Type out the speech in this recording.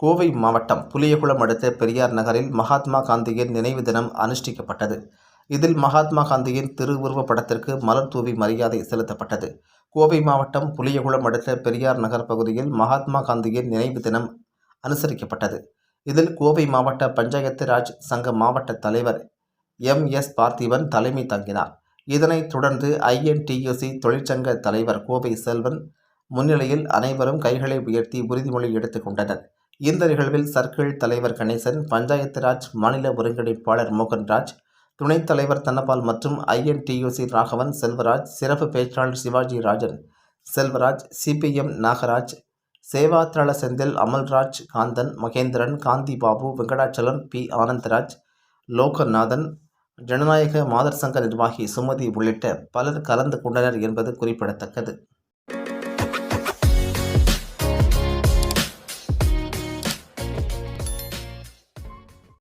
கோவை மாவட்டம் புளியகுளம் அடுத்த பெரியார் நகரில் மகாத்மா காந்தியின் நினைவு தினம் அனுஷ்டிக்கப்பட்டது. இதில் மகாத்மா காந்தியின் திருவுருவப் படத்திற்கு மலர் தூவி மரியாதை செலுத்தப்பட்டது. கோவை மாவட்டம் புளியகுளம் அடுத்த பெரியார் நகர் பகுதியில் மகாத்மா காந்தியின் நினைவு தினம் அனுசரிக்கப்பட்டது. இதில் கோவை மாவட்ட பஞ்சாயத்து ராஜ் சங்க மாவட்ட தலைவர் எம். எஸ். பார்த்திபன் தலைமை தாங்கினார். இதனைத் தொடர்ந்து ஐஎன்டியூசி தொழிற்சங்க தலைவர் கோவை செல்வன் முன்னிலையில் அனைவரும் கைகளை உயர்த்தி உறுதிமொழி எடுத்துக் கொண்டனர். இந்த நிகழ்வில் சர்க்கிள் தலைவர் கணேசன் பஞ்சாயத்து ராஜ் மாநில ஒருங்கிணைப்பாளர் மோகன்ராஜ் துணைத் தலைவர் தனபால் மற்றும் ஐஎன்டியூசி ராகவன் செல்வராஜ் சிறப்பு பேச்சாளர் சிவாஜி ராஜன் செல்வராஜ் சிபிஎம் நாகராஜ் சேவாத்திரள செந்தில் அமல்ராஜ் காந்தன் மகேந்திரன் காந்தி பாபு வெங்கடாச்சலம் பி. ஆனந்தராஜ் லோகநாதன் ஜனநாயக மாதர் சங்க நிர்வாகி சுமதி உள்ளிட்ட பலர் கலந்து கொண்டனர் என்பது குறிப்பிடத்தக்கது.